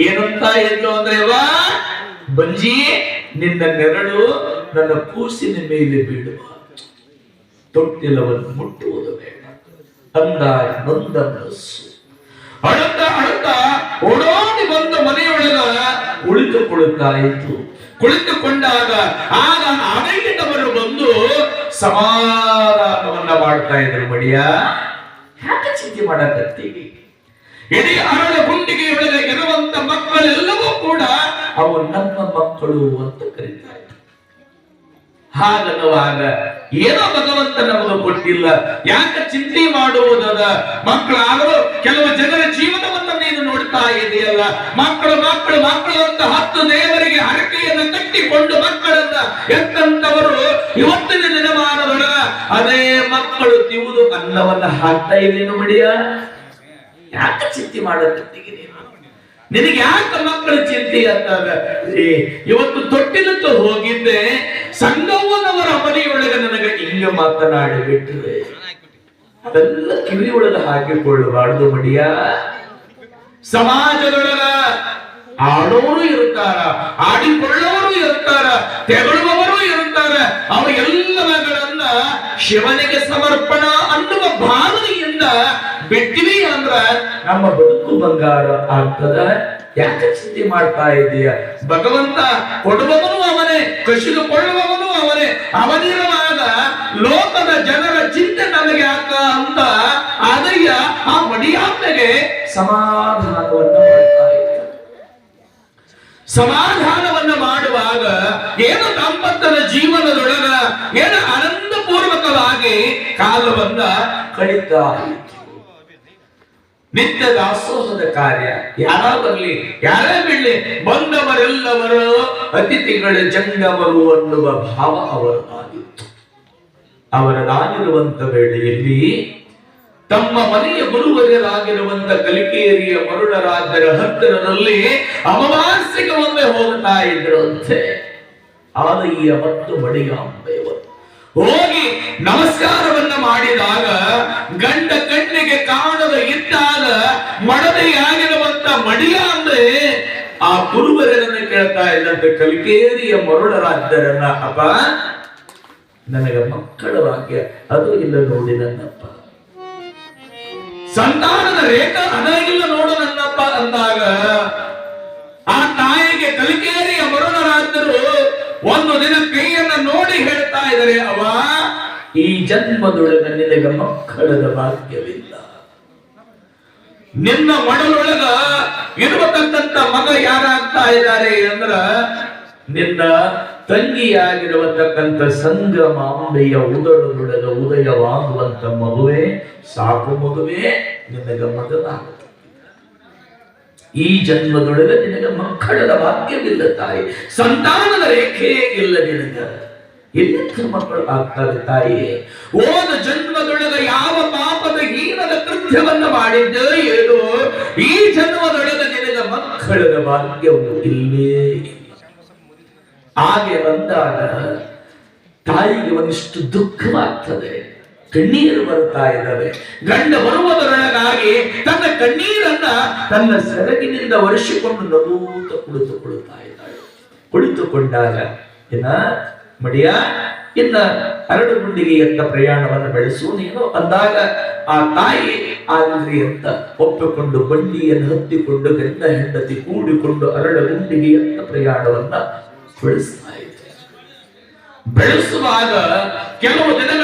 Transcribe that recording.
ಏನಂತ ಇದ್ಲು ಅಂದ್ರೆ ಬಂಜಿ, ನಿನ್ನ ನೆರಳು ನನ್ನ ಕೂಸಿನ ಮೇಲೆ ಬೀಳುವ ತೊಟ್ಟಿಲವನ್ನು ಮುಟ್ಟುವುದು ಬೇಡ. ಅಂದ ನೊಂದ ಅಳುತ್ತ ಅಳುತ್ತ ಓಡೋಡಿ ಬಂದ ಮನೆಯೊಳಗ ಕುಳಿತುಕೊಳ್ಳುತ್ತಾ ಇತ್ತು. ಕುಳಿತುಕೊಂಡಾಗ ಆಗ ಆಡಳಿತವರು ಬಂದು ಸಮಾಧಾನವನ್ನ ಮಾಡ್ತಾ ಇದ್ರು, ಮಡಿಯ. ಯಾಕೆ ಚಿಂತೆ ಮಾಡಕತ್ತೀವಿ ಇಡೀ ಅರಳ ಗುಂಡಿಗೆ ಒಳಗೆ ಮಕ್ಕಳು ಅಂತ ಕರೀತಾರೆ. ಹಾಗನ್ನುವಾಗ ಏನೋ ಭಗವಂತ ನಮಗೆ ಕೊಟ್ಟಿಲ್ಲ. ಯಾಕೆ ಚಿಂತೆ ಮಾಡುವುದದ? ಮಕ್ಕಳಾದರೂ ಕೆಲವು ಜನರ ಜೀವನವನ್ನು ನೀನು ನೋಡ್ತಾ ಇದೆಯಲ್ಲ. ಮಕ್ಕಳು ಮಕ್ಕಳು ಮಕ್ಕಳು ಅಂತ ಹತ್ತು ದೇವರಿಗೆ ಹರಕೆಯನ್ನು ಕಟ್ಟಿಕೊಂಡು ಮಕ್ಕಳನ್ನ ಎತ್ತಂತವರು ಇವತ್ತಿನ ದಿನಮಾನದೊಳಗ ಅದೇ ಮಕ್ಕಳು ತಿವುದು ಅನ್ನವನ್ನ ಹಾಕ್ತಾ ಇದೇನು ಮಡಿಯ? ಯಾಕೆ ಚಿಂತೆ ಮಾಡಕತ್ತೀಗಿ ನೀನು ನಿನಗೆ ಯಾಕೆ ಮಕ್ಕಳ ಚಿಂತೆ ಅಂದಾಗ ಇವತ್ತು ತೊಟ್ಟಿಲಕ್ಕೆ ಹೋಗಿದ್ದೆ, ಸಂಗವ್ವನವರ ಮನೆಯೊಳಗೆ ನನಗೆ ಇಂಗ ಮಾತನಾಡಿ ಬಿಟ್ಟಿದೆ ಅದೆಲ್ಲ ಕಿವಿಯೊಳಗೆ ಹಾಕಿಕೊಳ್ಳಬಾರದು ಮಡಿಯ. ಸಮಾಜದೊಳಗ ಆಡೋರು ಇರುತ್ತಾರ, ಆಡಿಕೊಳ್ಳೋರು ಇರುತ್ತಾರ, ತೆಗಳುವವರು ಇರುತ್ತಾರ ಅವ ಎಲ್ಲವಗಳನ್ನ ಶಿವನಿಗೆ ಸಮರ್ಪಣ ಅನ್ನುವ ಭಾವನೆಯಿಂದ ಬಿಟ್ಟಿವಿ ಅಂದ್ರ ನಮ್ಮ ಬದುಕು ಬಂಗಾರ ಆಗ್ತದ? ಯಾಕೆ ಚಿಂತೆ ಮಾಡ್ತಾ ಇದೀಯ? ಭಗವಂತ ಕೊಡುವವನು ಅವನೇ, ಕಸಿದುಕೊಳ್ಳುವವನು ಅವನೇ. ಅವನಿರವಾದ ಲೋಕದ ಜನರ ಚಿಂತೆ ನಮಗೆ ಆಗ ಅಂತ ಅದಯ್ಯ ಆ ಮಡಿಯಾತ್ಮೆಗೆ ಸಮಾಧಾನವನ್ನು ಮಾಡ್ತಾ ಸಮಾಧಾನವನ್ನ ಮಾಡುವಾಗ ಏನು ದಾಂಪತ್ಯದ ಜೀವನದೊಳಗ, ಏನು ಆನಂದಪೂರ್ವಕವಾಗಿ ಕಾಲವನ್ನ ಕಳೀತಾ ಇತ್ತು. ನಿತ್ಯ ದಾಸೋಹದ ಕಾರ್ಯ. ಯಾರ ಬರಲಿ, ಯಾರೇ ಬಿಡಲಿ ಬಂದವರೆಲ್ಲವರು ಅತಿಥಿಗಳ ಜಂಗಮರು ಅನ್ನುವ ಭಾವ ಅವರದಾಗಿತ್ತು. ಅವರದಾಗಿರುವಂತ ವೇಳೆಯಲ್ಲಿ ತಮ್ಮ ಮನೆಯ ಗುರುವರ್ಯರಾಗಿರುವಂತ ಕಲಿಕೇರಿಯ ಮರುಳರಾಜರ ಹತ್ತಿರದಲ್ಲಿ ಅಮಾವಾಸ್ಯಕ್ಕೆ ಒಮ್ಮೆ ಹೋಗ್ತಾ ಇದ್ರಂತೆ ಆದಯ್ಯ ಮತ್ತು ಮಡಿಯ ಹೋಗಿ ನಮಸ್ಕಾರವನ್ನ ಮಾಡಿದಾಗ ಗಂಡ ಕಣ್ಣಿಗೆ ಕಾಣದ ಇದ್ದಾಗ ಮಡದೆಯಾಗಿರುವಂತ ಮಡಿಯ ಅಂದ್ರೆ ಆ ಗುರುವರನ್ನ ಕೇಳ್ತಾ ಇದ್ದಂತೆ, ಕಲಿಕೇರಿಯ ಮರುಳರಾಜರನ್ನ ಅಪ್ಪ? ನನಗೆ ಮಕ್ಕಳ ಭಾಗ್ಯ, ಅದು ಇಲ್ಲ ನೋಡಿ ನನ್ನಪ್ಪ. ಸಂತಾನದ ರೇಖ ಅದಾಗಿಲ್ಲ ನೋಡು ನನ್ನಪ್ಪ ಅಂದಾಗ, ಆ ತಾಯಿಗೆ ಕಲಿಕೇರಿಯ ಮರುಳರಾದ್ದರು ಒಂದು ದಿನ ಕೈಯನ್ನ ನೋಡಿ ಹೇಳ್ತಾ ಇದ್ದಾರೆ ಅವ ಈ ಜನ್ಮದೊಳಗ ನಿನಗೆ ಮಕ್ಕಳದ ಭಾಗ್ಯವಿಲ್ಲ. ನಿನ್ನ ಮಡಲೊಳಗ ಇರತಕ್ಕಂತ ಮಗ ಯಾರಾಗ್ತಾ ಇದ್ದಾರೆ ಅಂದ್ರ ನಿನ್ನ ತಂಗಿಯಾಗಿರತಕ್ಕಂಥ ಸಂಗಮಾಂಬೆಯ ನುಡದ ಉದಯವಾಗುವಂತ ಮಗುವೆ, ಸಾಕು ಮಗುವೆ ನಿನಗ ಮಗದ ಈ ಜನ್ಮದೊಳಗೆ ನಿನಗೆ ಮಕ್ಕಳದ ಭಾಗ್ಯವಿಲ್ಲ ತಾಯಿ, ಸಂತಾನದ ರೇಖೆಯೇ ಇಲ್ಲ ನಿನಗ. ಎಲ್ಲಿಂದ ಮಕ್ಕಳು ಆಗ್ತಾರೆ ತಾಯಿ? ಓದ ಜನ್ಮದೊಳಗ ಯಾವ ಪಾಪದ ಹೀನದ ಕೃತ್ಯವನ್ನ ಮಾಡಿದ್ದ ಏನೋ ಮಕ್ಕಳದ ಭಾಗ್ಯವು ಇಲ್ಲ ಹಾಗೆ ಬಂದಾಗ ತಾಯಿಗೆ ಒಂದಿಷ್ಟು ದುಃಖವಾಗ್ತದೆ. ಕಣ್ಣೀರು ಬರ್ತಾ ಇದ್ದಾವೆ. ಗಂಡ ಬರುವುದರೊಳಗಾಗಿ ತನ್ನ ಕಣ್ಣೀರನ್ನ ತನ್ನ ಸೆರಗಿನಿಂದ ಒರೆಸಿಕೊಂಡು ನಗೂತ ಕುಳಿತುಕೊಳ್ಳುತ್ತಾ ಇದ್ದಾಳೆ. ಕುಳಿತುಕೊಂಡಾಗ ಇನ್ನ ಮಡಿಯ, ಇನ್ನ ಅರಡು ಗುಂಡಿಗೆ ಪ್ರಯಾಣವನ್ನು ಬೆಳೆಸು ನೀನು ಅಂದಾಗ ಆ ತಾಯಿ ಆಗಲಿ ಅಂತ ಒಪ್ಪಿಕೊಂಡು ಬಂಡಿಯನ್ನು ಹತ್ತಿಕೊಂಡು ಗಂಡ ಹೆಂಡತಿ ಕೂಡಿಕೊಂಡು ಅರಳ ಗುಂಡಿಗೆ ಎತ್ತ ಪ್ರಯಾಣವನ್ನ ಬೆಳೆಸ್ತಾ ಇದೆ ಬೆಳೆಸುವಾಗ ಕೆಲವು ದಿನಗಳ